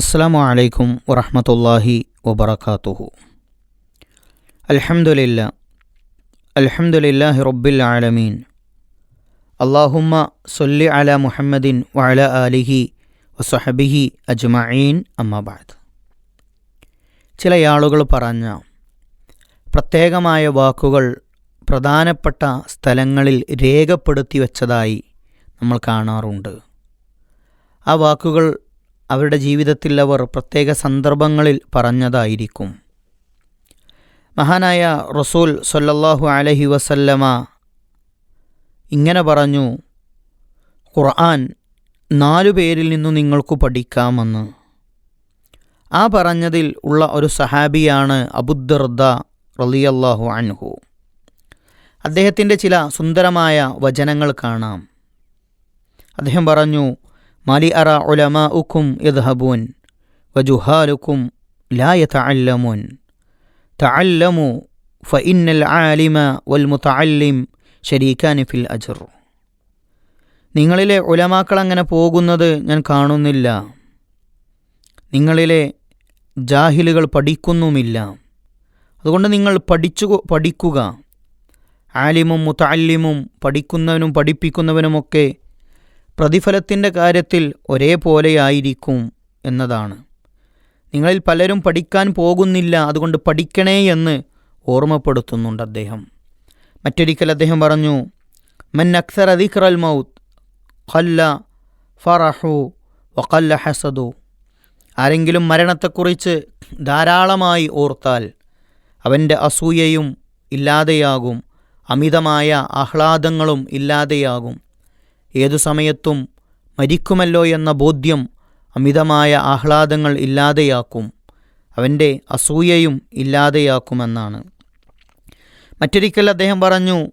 അസ്സാമു അലൈക്കും വറഹമത്തല്ലാഹി വബർക്കാത്തുഹു അൽഹംദുലില്ല അൽഹംദുലില്ലാഹി റബ്ബിൽ ആലമീൻ. അള്ളാഹുമ്മ സൊല്ലി അല മുഹമ്മദിൻ വഅല ആലിഹി വസഹബിഹി അജ്മഈൻ അമ്മബാദ് ചില ആളുകൾ പറഞ്ഞ പ്രത്യേകമായ വാക്കുകൾ പ്രധാനപ്പെട്ട സ്ഥലങ്ങളിൽ രേഖപ്പെടുത്തി വച്ചതായി നമ്മൾ കാണാറുണ്ട്. ആ വാക്കുകൾ അവരുടെ ജീവിതത്തിൽ അവർ പ്രത്യേക സന്ദർഭങ്ങളിൽ പറഞ്ഞതായിരിക്കും. മഹാനായ റസൂൽ സൊല്ലാഹു അലഹി വസല്ലമ ഇങ്ങനെ പറഞ്ഞു ഖുർആൻ നാലു പേരിൽ നിന്നു നിങ്ങൾക്ക് പഠിക്കാമെന്ന്. ആ പറഞ്ഞതിൽ ഉള്ള ഒരു സഹാബിയാണ് അബുദ്ദർദ റളിയല്ലാഹു അൻഹു. അദ്ദേഹത്തിന്റെ ചില സുന്ദരമായ വചനങ്ങൾ കാണാം. അദ്ദേഹം പറഞ്ഞു മാലി അറ ഉലമാ ഉക്കും യദ്ഹബൂൻ വജുഹാലുക്കും ലായ യതഅല്ലമുൻ. തഅല്ലമു ഫഇന്നൽ ആലിമ വൽ മുതഅല്ലിം ഷരീഖാൻ ഫിൽ അജർ. നിങ്ങളിലെ ഉലമാക്കൾ അങ്ങനെ പോകുന്നത് ഞാൻ കാണുന്നില്ല. നിങ്ങളിലെ ജാഹിലുകൾ പഠിക്കുന്നുമില്ല. അതുകൊണ്ട് നിങ്ങൾ പഠിച്ചു പഠിക്കുക. ആലിമും മുത്തല്ലിമും പഠിക്കുന്നവനും പഠിപ്പിക്കുന്നവനുമൊക്കെ പ്രതിഫലത്തിന്റെ കാര്യത്തിൽ ഒരേപോലെയായിരിക്കും എന്നതാണ്. നിങ്ങളിൽ പലരും പഠിക്കാൻ പോകുന്നില്ല അതുകൊണ്ട് പഠിക്കണേ എന്ന് ഓർമ്മപ്പെടുത്തുന്നുണ്ട് അദ്ദേഹം. മറ്റൊരിക്കൽ അദ്ദേഹം പറഞ്ഞു മൻ അക്സർ അദിഖ്റൽ മൗത്ത് ഖല്ല ഫറഹു വഖല്ല ഹസദു. ആരെങ്കിലും മരണത്തെക്കുറിച്ച് ധാരാളമായി ഓർത്താൽ അവന്റെ അസൂയയും ഇല്ലാതെയാകും അമിതമായ ആഹ്ലാദങ്ങളും ഇല്ലാതെയാകും. ഏതു സമയത്തും മരിക്കുമല്ലോ എന്ന ബോധ്യം അമിതമായ ആഹ്ലാദങ്ങൾ ഇല്ലാതെയാക്കും. അവന്റെ അസൂയയും ഇല്ലാതെയാക്കുമെന്നാണ്. മറ്റൊരിക്കൽ അദ്ദേഹം പറഞ്ഞു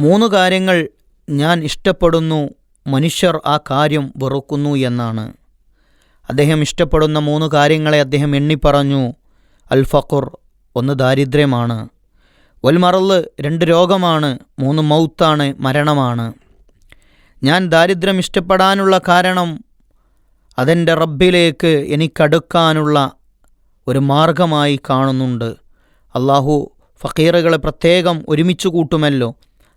മൂന്ന് കാര്യങ്ങൾ ഞാൻ ഇഷ്ടപ്പെടുന്നു മനുഷ്യർ ആ കാര്യം വെറുക്കുന്നു എന്നാണ്. അദ്ദേഹം ഇഷ്ടപ്പെടുന്ന മൂന്ന് കാര്യങ്ങളെ അദ്ദേഹം എണ്ണിപ്പറഞ്ഞു അൽ ഫഖുർ ഒന്ന് ദാരിദ്ര്യമാണ്. ഒൽമറൽ രണ്ട് രോഗമാണ് മൂന്ന് മൗത്താണ് മരണമാണ്. ഞാൻ ദാരിദ്ര്യം ഇഷ്ടപ്പെടാനുള്ള കാരണം അതെന്റെ റബ്ബിലേക്ക് എനിക്കടുക്കാനുള്ള ഒരു മാർഗമായി കാണുന്നുണ്ട്. അള്ളാഹു ഫക്കീറുകളെ പ്രത്യേകം ഒരുമിച്ച് കൂട്ടുമല്ലോ.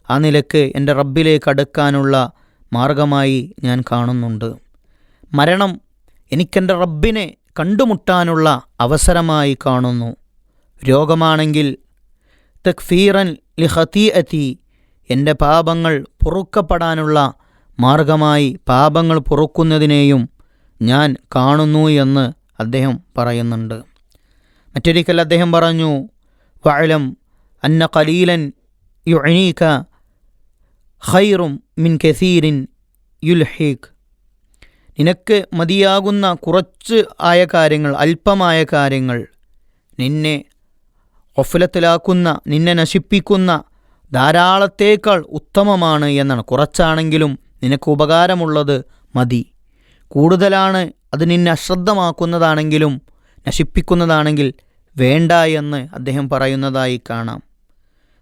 ആ നിലയ്ക്ക് എന്റെ റബ്ബിലേക്ക് അടുക്കാനുള്ള മാർഗമായി ഞാൻ കാണുന്നുണ്ട്. മരണം എനിക്കെന്റെ റബ്ബിനെ കണ്ടുമുട്ടാനുള്ള അവസരമായി കാണുന്നു. രോഗമാണെങ്കിൽ തക്ഫീറൻ ലിഹത്തി എത്തി എന്റെ പാപങ്ങൾ പൊറുക്കപ്പെടാനുള്ള മാർഗമായി പാപങ്ങൾ പൊറുക്കുന്നതിനെയും ഞാൻ കാണുന്നു എന്ന് അദ്ദേഹം പറയുന്നുണ്ട്. മറ്റൊരിക്കൽ അദ്ദേഹം പറഞ്ഞു വഅലം അന്ന കലീലൻ യുഅനീക ഖൈറും മിൻ കസീരിൻ യുൽഹീഖ്. നിനക്ക് മതിയാകുന്ന കുറച്ച് ആയ കാര്യങ്ങൾ അല്പമായ കാര്യങ്ങൾ നിന്നെ ഒഫലത്തിലാക്കുന്ന നിന്നെ നശിപ്പിക്കുന്ന ധാരാളത്തേക്കാൾ ഉത്തമമാണ് എന്നാണ്. കുറച്ചാണെങ്കിലും നിനക്ക് ഉപകാരമുള്ളത് മതി. കൂടുതലാണ് അത് നിന്നെ അശ്രദ്ധമാക്കുന്നതാണെങ്കിലും നശിപ്പിക്കുന്നതാണെങ്കിൽ വേണ്ട എന്ന് അദ്ദേഹം പറയുന്നതായി കാണാം.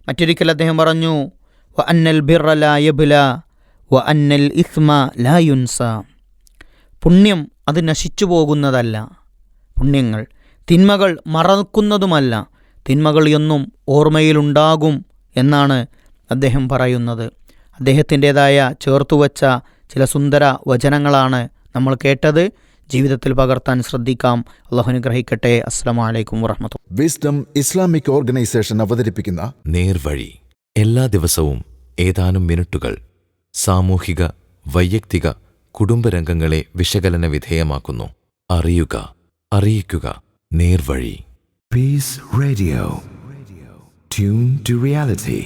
മറ്റൊരിക്കൽ അദ്ദേഹം പറഞ്ഞു വ അന്നൽ ബിറ ലാ യബ്ല വ അന്നൽ ഇസ്മ ലായുൻസ പുണ്യം അത് നശിച്ചു പോകുന്നതല്ല. പുണ്യങ്ങൾ തിന്മകൾ മറക്കുന്നതുമല്ല. തിന്മകൾ എന്നും ഓർമ്മയിലുണ്ടാകും എന്നാണ് അദ്ദേഹം പറയുന്നത്. അദ്ദേഹത്തിന്റേതായ ചേർത്തുവച്ച ചില സുന്ദര വചനങ്ങളാണ് നമ്മൾ കേട്ടത്. ജീവിതത്തിൽ പകർത്താൻ ശ്രദ്ധിക്കാം. അള്ളാഹു അനുഗ്രഹിക്കട്ടെ. അസ്സാം വലൈക്കും വറഹമത്തു വിസ്ഡം ഇസ്ലാമിക് ഓർഗനൈസേഷൻ അവതരിപ്പിക്കുന്ന നേർവഴി എല്ലാ ദിവസവും ഏതാനും മിനിറ്റുകൾ സാമൂഹിക വൈയക്തിക കുടുംബരംഗങ്ങളെ വിശകലന വിധേയമാക്കുന്നു. അറിയുക അറിയിക്കുക. നേർവഴി. Peace radio tune to reality.